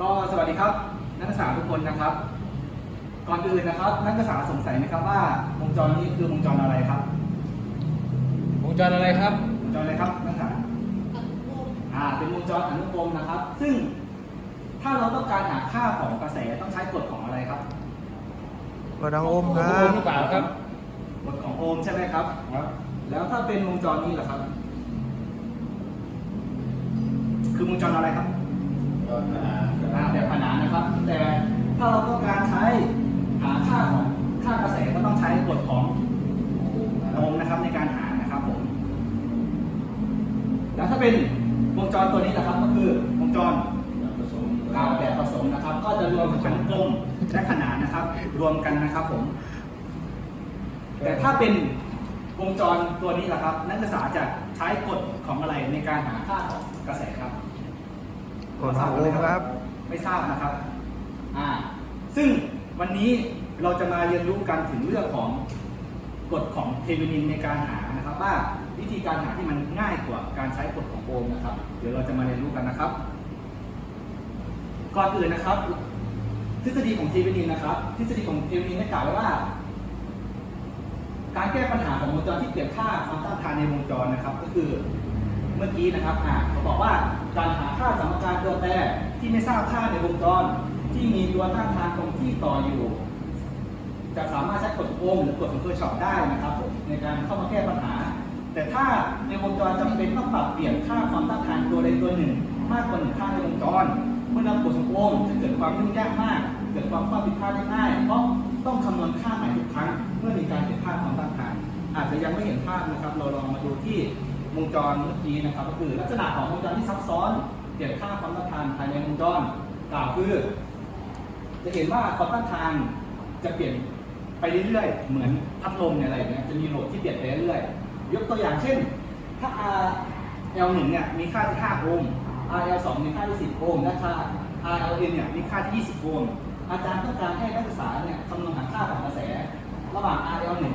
ก็สวัสดีครับ นักศึกษาทุกคนนะครับ ก่อนอื่นนะครับ นักศึกษาสงสัยไหมครับว่าวงจรนี้คือวงจรอะไรครับวงจรอะไรครับวงจรอะไรครับนักศึกษาอ่าเป็นวงจรอนุกรมนะครับ ซึ่งถ้าเราต้องการหาค่าของกระแสต้องใช้กฎของอะไรครับกดดังโอมครัโอมบหรือเปล่าครับกฎของโอห์มใช่ไหมครับครับ แล้วถ้าเป็นวงจรนี้ล่ะครับ คือวงจรอะไรครับก็ขนา แต่ถ้าเราต้องการใช้หาค่าของค่ากระแสก็ต้องใช้กฎของโอห์มนะครับในการหานะครับผมแล้วถ้าเป็นวงจรตัวนี้นะครับก็คือวงจรผสมกาวแบบผสมนะครับ ก็จะรวมขันกลมและขนานนะครับ รวมกันนะครับผม แต่ถ้าเป็นวงจรตัวนี้ล่ะครับ นักศึกษาจะใช้กฎของอะไรในการหาค่าของกระแสครับกดดังโอมครับ ไม่ทราบนะครับ อ่าซึ่งวันนี้เราจะมาเรียนรู้กันถึงเรื่องของกฎของเทวินินในการหานะครับ ว่าวิธีการหาที่มันง่ายกว่าการใช้กฎของโอห์มนะครับ เดี๋ยวเราจะมาเรียนรู้กันนะครับ ก่อนอื่นนะครับ ทฤษฎีของเทวินินนะครับ ทฤษฎีของเทวินินได้กล่าวไว้ว่า การแก้ปัญหาของวงจรที่เปลี่ยนค่าความต้านทานในวงจรนะครับ ก็คือเมื่อกี้นะครับอ่าเขาบอกว่าการหาค่าสมการตัวแปรที่ไม่ทราบค่าในวงจร ที่มีตัวต้านทานตรงที่ต่ออยู่ จะสามารถใช้กฎโอมหรือกฎของเคอร์ชอปได้นะครับผมในการเข้ามาแก้ปัญหา แต่ถ้าในวงจรจำเป็นต้องปรับเปลี่ยนค่าความต้านทานตัวใดตัวหนึ่ง มากกว่าหนึ่งค่าในวงจร เมื่อนำกฎของโอมจะเกิดความยุ่งยากมาก เกิดความข้อผิดพลาดได้ง่ายเพราะต้องคำนวณค่าใหม่ทุกครั้ง เมื่อมีการเปลี่ยนค่าความต้านทาน อาจจะยังไม่เห็นภาพนะครับ เราลองมาดูที่วงจรเมื่อกี้นะครับ ก็คือลักษณะของวงจรที่ซับซ้อนเปลี่ยนค่าความต้านทานภายในวงจรกล่าวคือ จะเห็นว่าความต้านทานจะเปลี่ยนไปเรื่อยๆ เหมือนพัดลมเนี่ยอะไรอย่างเงี้ยจะมีโหลดที่เปลี่ยนไปเรื่อยๆ ยกตัวอย่างเช่น ถ้า RL1 เนี่ยมีค่าที่ 5 โอห์ม RL2 มีค่าที่ 10 โอห์มและค่า RLN เนี่ยมีค่าที่ 20 โอห์ม อาจารย์ต้องการให้นักศึกษาเนี่ยคำนวณหาค่าของกระแส ระหว่าง RL1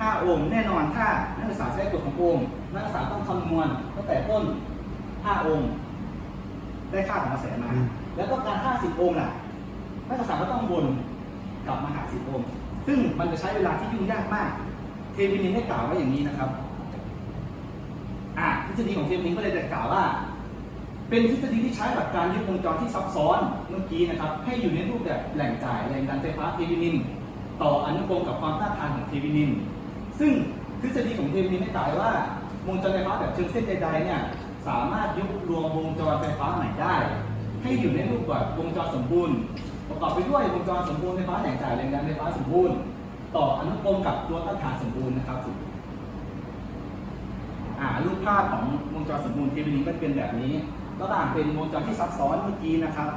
5 โอห์มแน่นอนถ้านักศึกษาใช้กฎของโอห์มนักศึกษาต้องคำนวณตั้งแต่ต้น 5 โอห์มได้ค่าของกระแสมาอืมแล้วต้องการค่า 10 โอห์มล่ะ นักศึกษาก็ต้องวนกลับมาหา10โอห์มซึ่งมันจะใช้เวลาที่ยุ่งยากมาก เทวินินได้กล่าวไว้อย่างนี้นะครับ อ่าทฤษฎีของเทวินินก็เลยได้กล่าวว่า เป็นทฤษฎีที่ใช้หลักการยึดวงจรที่ซับซ้อนเมื่อกี้นะครับ ให้อยู่ในรูปแบบแหล่งจ่ายแรงดันไฟฟ้าเทวินิน ต่ออนุกรมกับความต้านทานของเทวินิน ซึ่งทฤษฎีของเทวินินได้กล่าวว่าวงจรไฟฟ้าแบบเชิงเส้นใดๆเนี่ยสามารถยุบรวมวงจรไฟฟ้าใหม่ได้ ให้อยู่ในรูปแบบวงจรสมบูรณ์ ประกอบไปด้วยวงจรสมบูรณ์ไฟฟ้าแหล่งจ่ายแรงดันไฟฟ้าสมบูรณ์ ต่ออนุกรมกับตัวต้านทานสมบูรณ์นะครับอ่ารูปภาพของวงจรสมบูรณ์เทวินินก็เป็นแบบนี้ก็ต่างเป็นวงจรที่ซับซ้อนเมื่อกี้นะครับ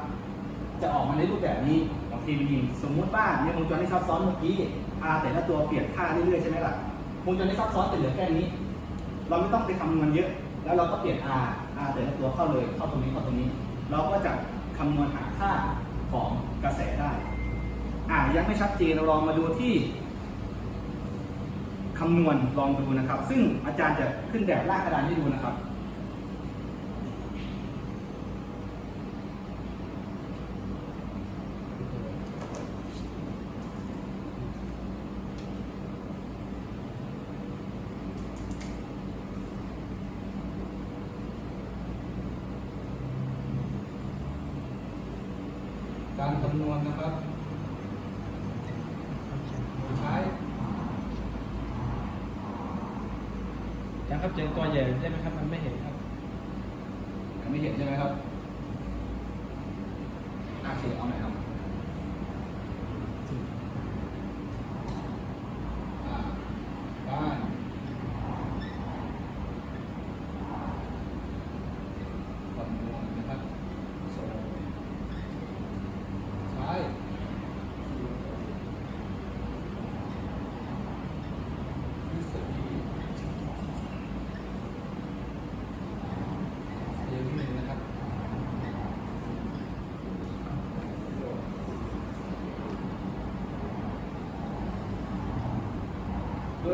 จะออกมาในรูปแบบนี้ของเทวินินสมมุติว่าในวงจรที่ซับซ้อนเมื่อกี้ R แต่ละตัวเปลี่ยนค่าเรื่อยๆใช่ไหมล่ะวงจรที่ซับซ้อนจะเหลือแค่นี้ เราไม่ต้องไปคำนวณเยอะ แล้วเราก็เปลี่ยน R R แต่ละตัวเข้าเลยเข้าตรงนี้เข้าตรงนี้ เราก็จะคำนวณหาค่า ของกระแสได้อ่ายังไม่ชัดเจนเราลองมาดูที่คำนวณลองดูนะครับ ซึ่งอาจารย์จะขึ้นแบบลากกระดานให้ดูนะครับ การคำนวณนะครับใช้ยังครับเจอตัวใหญ่ได้ไหมครับ มันไม่เห็นครับยังไม่เห็นใช่ไหมครับโอเคเอาหน่อยครับ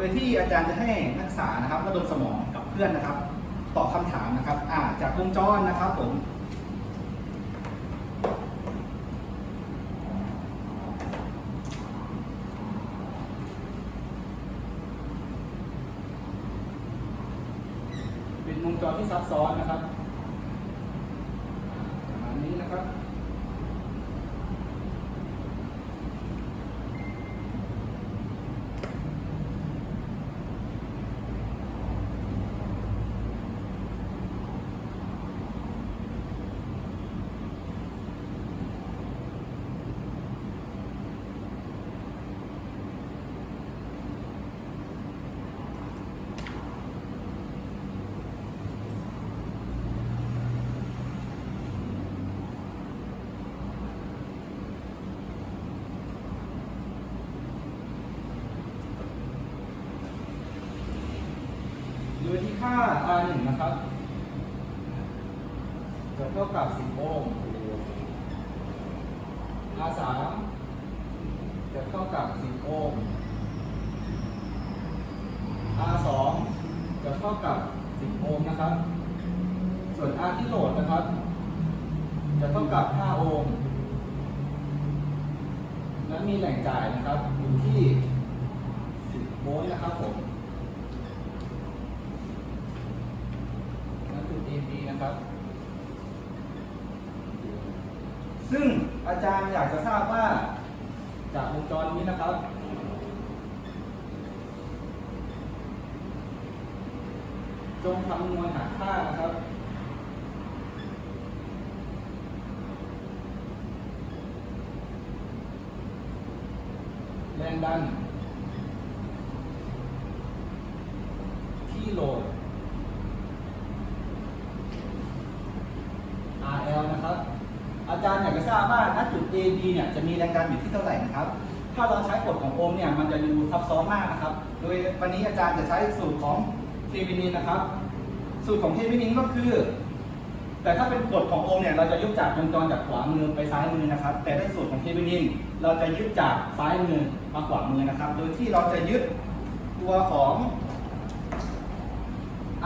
ยที่อาจารย์จะให้นักศึกษานะครับระดมสมองกับเพื่อนนะครับตอบคาถามนะครับอ่าจากวงจรนะครับผมเป็นวงจรที่ซับซ้อนนะครับ ยที่ค่า R1 นะครับจะเท่ากับ 10 โอห์ม R3 จะเท่ากับ 10 โอห์ม R2 จะเท่ากับ 10 โอห์มนะครับ ส่วน R ที่โหลดนะครับ จะเท่ากับ 5 โอห์ม และมีแหล่งจ่ายนะครับอยู่ที่ 10 โวลต์นะครับผม นั่นคือ AB นะครับ ซึ่งอาจารย์อยากจะทราบว่า จากวงจรนี้นะครับ จงคำนวณหาค่านะครับแรงดัน ที่โหลด RL นะครับ อาจารย์อยากจะทราบว่าณจุด AB เนี่ยจะมีแรงดันอยู่ที่เท่าไหร่นะครับ ถ้าเราใช้กฎของโอห์มเนี่ยมันจะดูซับซ้อนมากนะครับ โดยวันนี้อาจารย์จะใช้สูตรของเทวินินนะครับ สูตรของเทวินินก็คือ แต่ถ้าเป็นกฎของโอห์มเนี่ยเราจะยึดจากวงจรจากขวามือไปซ้ายมือนะครับ แต่ในสูตรของเทวินินเราจะยึดจากซ้ายมือมาขวามือนะครับ โดยที่เราจะยึดตัวของ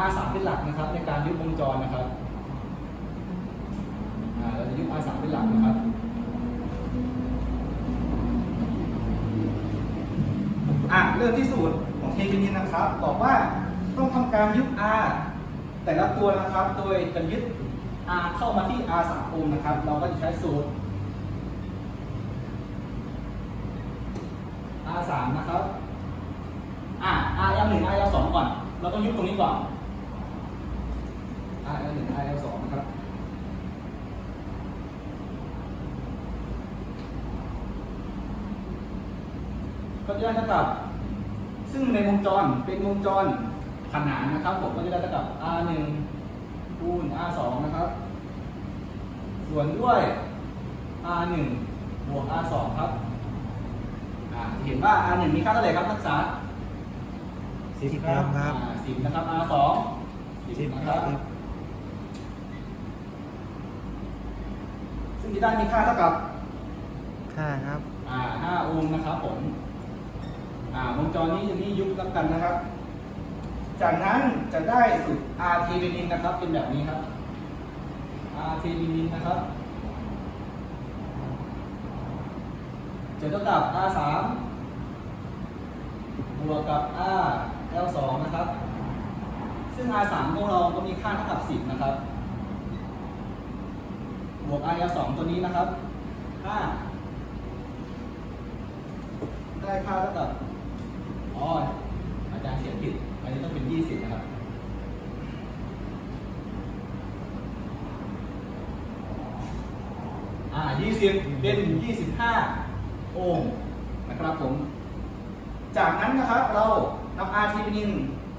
R3 เป็นหลักนะครับในการยึดวงจรนะครับ อ่าเราจะยึด R3 เป็นหลักนะครับ อะ เริ่มที่สูตรของเควินินนะครับบอกว่าต้องทำการยึด R แต่ละตัวนะครับ โดยจะยึด R เข้ามาที่ R3 โอห์มนะครับ เราก็จะใช้สูตร R3 นะครับอะ RL1 RL2 ก่อน เราต้องยึดตรงนี้ก่อน RL1 RL2 นะครับก็จะได้เท่ากับ ซึ่งในวงจรเป็นวงจรขนานนะครับ ผมก็จะได้เท่ากับ R1 คูณ R2 นะครับ ส่วนด้วย R1 บวก R2 ครับอ่าเห็นว่า R1 มีค่าเท่าไหร่ครับนักศึกษาสิบครับครับอ่า10นะครับ R2 10นะครับ ซึ่งจะได้มีค่าเท่ากับ ค่าครับ อ่า5โอห์มนะครับผมอ่า วงจรนี้จะนี่ยุบแล้วกันนะครับ จากนั้นจะได้สุด R เทเวนินนะครับ เป็นแบบนี้ครับ R เทเวนินนะครับ จะเท่ากับ R 3บวกกับ R L 2นะครับ ซึ่ง R 3ของเราก็มีค่าเท่ากับ 10 นะครับ บวก R L 2ตัวนี้นะครับ5ได้ค่าเท่ากับ อ๋ออาจารย์เขียนผิดอันนี้ต้องเป็น20นะครับอ่า20เป็น25โอห์มนะครับผม จากนั้นนะครับเราทำ R ทีวินิน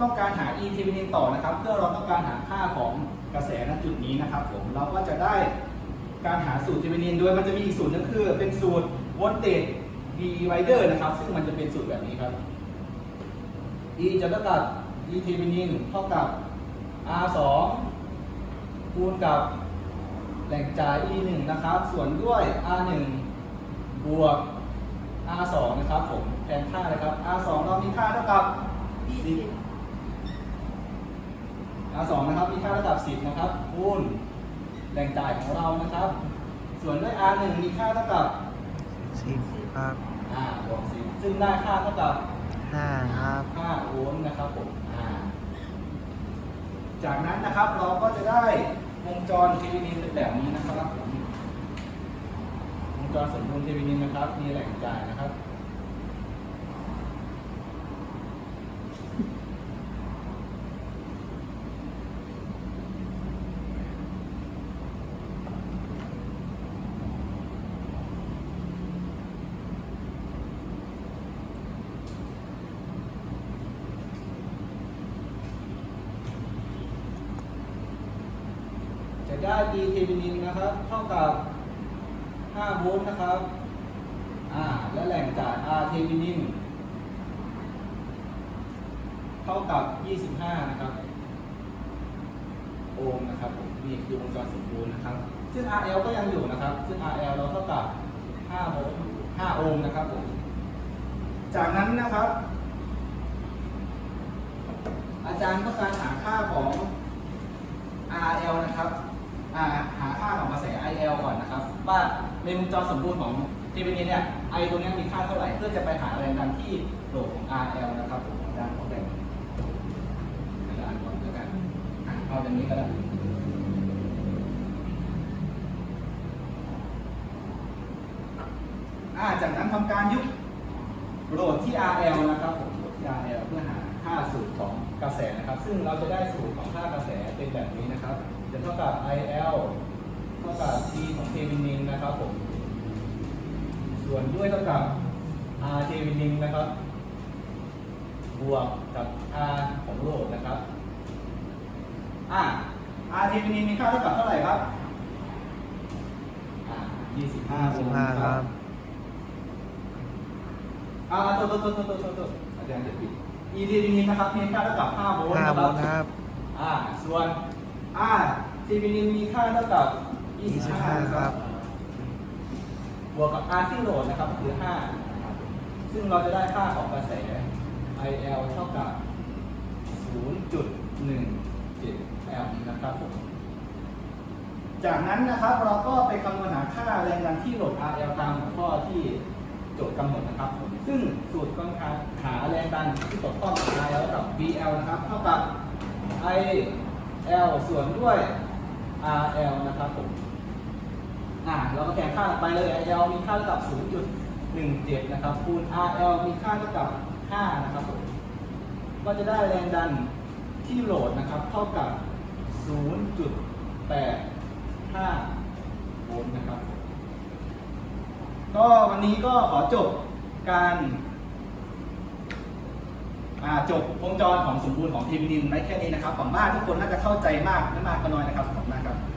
ต้องการหา E ทีวินินต่อนะครับ เพื่อเราต้องการหาค่าของกระแสณจุดนี้นะครับผมเราก็จะได้การหาสูตรทีวินินโดยมันจะมีอีกสูตรนึงคือ เป็นสูตร voltage divider นะครับ ซึ่งมันจะเป็นสูตรแบบนี้ครับ E จะเท่ากับ E ทีวินินเท่ากับ R 2คูณกับแหล่งจ่าย E 1นะครับ ส่วนด้วย R 1บวก R 2นะครับผมแทนค่าเลยครับ R 2เรามีค่าเท่ากับ 10 R 2นะครับมีค่าเท่ากับ 10 นะครับคูณแหล่งจ่ายของเรานะครับ ส่วนด้วย R 1มีค่าเท่ากับสิบครับ อ่าบวก10ซึ่งได้ค่าเท่ากับ ห้าครับ5โวลต์นะครับผมอ่าจากนั้นนะครับเราก็จะได้วงจรเทวินินเป็นแบบนี้นะครับผมวงจรสมดุลเทวีนินนะครับ มีแหล่งจ่ายนะครับ จะได้ D เทวินินนะครับเท่ากับ 5 โวลต์นะครับอ่าและแหล่งจ่าย R เทวินินเท่ากับ 25 นะครับ โอห์มนะครับผมนี่คือวงจรสมบูรณ์นะครับ ซึ่ง RL ก็ยังอยู่นะครับ ซึ่ง RL เราเท่ากับ 5 โวลต์ 5 โอห์มนะครับผม จากนั้นนะครับ อาจารย์ต้องการหาค่าของ RL นะครับ อ่าหาค่าของกระแส IL ก่อนนะครับ ว่าในวงจรสมบูรณ์ของทีวีเนี่ย I ตัวนี้มีค่าเท่าไหร่เพื่อจะไปหาแรงดันที่โหลดของ RL นะครับผมอาจารย์ขอแบ่งกระดานก่อนแล้วกันเอาอย่างนี้ก็ได้าจากนั้นทำการยุบโหลดที่ RL นะครับผมโหลดที่ RL เพื่อหาค่าสูตรของกระแสนะครับ ซึ่งเราจะได้สูตรของค่ากระแสเป็นแบบนี้นะครับ จะเท่ากับ IL เท่ากับ C ของเทวินินนะครับผม ส่วนด้วยเท่ากับ R เทวินินนะครับ บวกกับ R ของโหลดนะครับ อ่า R เทวินินมีค่าเท่ากับเท่าไหร่ครับ อ่า25โอห์ม25ครับอ่าโทษโทษโทษโทษโทษโทษโทษอาจารย์จะผิด E เทวินินนะครับมีค่าเท่ากับ5โวลต์5นะโวครับลต์ครับ อ่า ส่วน R ทีวีนินมีค่าเท่ากับ 25 นะครับ บวกกับ R ที่โหลดนะครับคือ 5 ซึ่งเราจะได้ค่าของกระแส IL เท่ากับ 0.17 แอมป์นะครับผมจากนั้นนะครับเราก็ไปคำนวณหาค่าแรงดันที่โหลด RL ตามหัวข้อที่โจทย์กำหนดนะครับผมซึ่งสูตรการหาแรงดันที่ตกข้องกับ RL กับ BL นะครับ เท่ากับ I L ส่วนด้วย RL นะครับผมอ่าเราก็แทนค่าลงไปเลย IL มีค่าเท่ากับ 0.17 นะครับ คูณ RL มีค่าเท่ากับ 5 นะครับผมก็จะได้แรงดันที่โหลดนะครับเท่ากับ 0.85 โวลต์นะครับ ก็วันนี้ก็ขอจบการ จบวงจรของสมบูรณ์ของทีมดินไว้แค่นี้นะครับหวังว่าทุกคนน่าจะเข้าใจมากไม่มากก็น้อยนะครับขอบคุณมากครับ